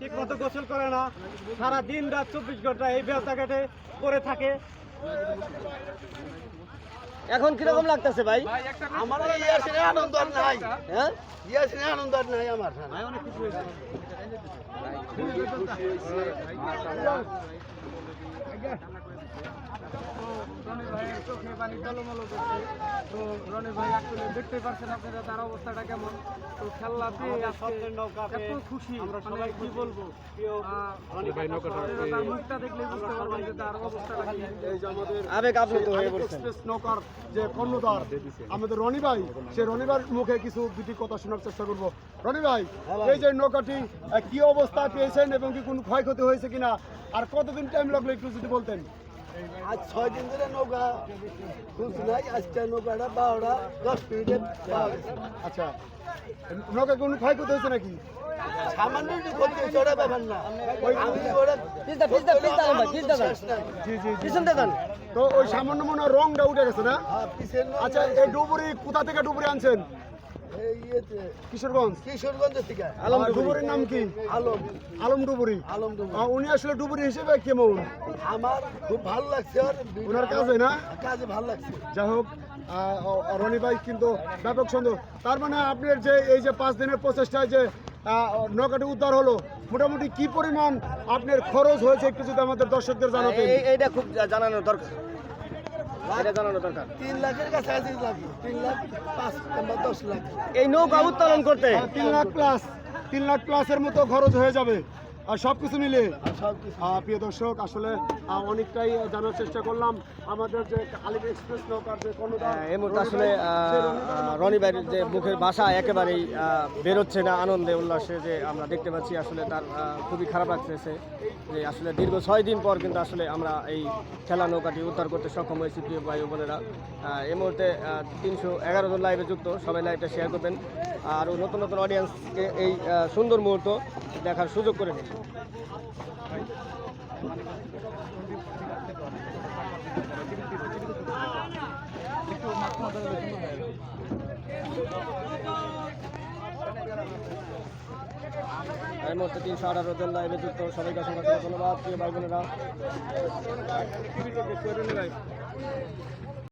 ঠিক মতো গোসল করে না। সারা দিন রাত চব্বিশ ঘণ্টা এই ব্যবসাঘাটে ঘাটে পরে থাকে। এখন কীরকম লাগতেছে ভাই? আমার ইয়াসিনে আনন্দ আর নাই। হ্যাঁ? ইয়াসিনে আনন্দ আর নাই আমার। অনেক খুশি হয়েছে রনি ভাই চোখে পানি টলমলো করছে। তো রনি ভাই আসলে দেখতে পারছেন আপনারা তার অবস্থাটা কেমন। তো এত খুশি। আমরা মানে কি বলব? রনি ভাই নৌকাটা মুখটা দেখলে বুঝতে পারবেন যে তার অবস্থাটা কি। এই যে আমাদের আবেগ আপ্লুত হয়ে পড়ছেন নৌকার যে কর্ণধার আমাদের রনি ভাই সে মুখে কিছু দুটি কথা শোনার চেষ্টা করব। রনি ভাই এই যে নৌকাটি কি অবস্থা পেয়েছেন এবং কি কোনো ক্ষয়ক্ষতি হয়েছে কিনা? আর কতদিন টাইম লাগল একটু যদি বলতেন? আজ ছয় দিন ধরে নৌকা খুলছি নাই আজকে নৌকাটা বারোটা দশ মিনিটে পাওয়া গেছে। আচ্ছা নৌকা কোনো ক্ষয়ক্ষতি হয়েছে নাকি? সামান্য ক্ষতি হয়েছে ওটা ব্যাপার না। আমি। জি জি দেন তো ওই সামান্য মনে হয় রংটা উঠে গেছে না? আর আচ্ছা এই ডুবুরি কোথা থেকে ডুবুরি আনছেন? কিশোরগঞ্জ? থেকে। আলম ডুবুরির নাম কি? আলম। আলম ডুবুরি? আলম ডুবুরি। উনি আসলে ডুবুরি হিসেবে কেমন আমার খুব ভালো লাগছে আর ওনার কাজে না? কাজে ভালো লাগছে। যাই হোক আহ, রনি ভাই কিন্তু ব্যাপক সুন্দর। তার মানে আপনার যে এই যে পাঁচ দিনের প্রচেষ্টায় যে নৌকাটি উদ্ধার হলো মোটামুটি কি পরিমাণ আপনার খরচ হয়েছে একটু যদি আমাদের দর্শকদের জানাতেন? এই- এইটা খুব জানানো দরকার। তিন লাখের কাছে আছে লাগে তিন লাখ পাঁচ কিংবা দশ লাখ। এই নৌকা উত্তোলন করতে? তিন লাখ প্লাস তিন লাখ প্লাসের মতো খরচ হয়ে যাবে। আর সব কিছু মিলে। প্রিয় দর্শক আসলে অনেকটাই জানার চেষ্টা করলাম। আমাদের যে আলিম এক্সপ্রেস নৌকার যে হ্যাঁ, এই মুহূর্তে আসলে রনি ভাইয়ের যে মুখের বাসা একেবারেই বেরোচ্ছে না আনন্দে উল্লাসে যে আমরা দেখতে পাচ্ছি আসলে তার খুবই খারাপ লাগতেছে যে আসলে দীর্ঘ ছয় দিন পর কিন্তু আসলে আমরা এই খেলা নৌকাটি উদ্ধার করতে সক্ষম হয়েছি প্রিয় ভাই বোনেরা। এই মুহূর্তে তিনশো এগারো জন লাইভে যুক্ত। সবাই লাইভটা শেয়ার করবেন। আর নতুন নতুন অডিয়েন্সকে এই সুন্দর মুহূর্ত দেখার সুযোগ করে দিন। তিনশো আঠারো জন লাইভে যুক্ত সবাইকে অসংখ্য ধন্যবাদ। প্রিয় ভাই বোনেরা।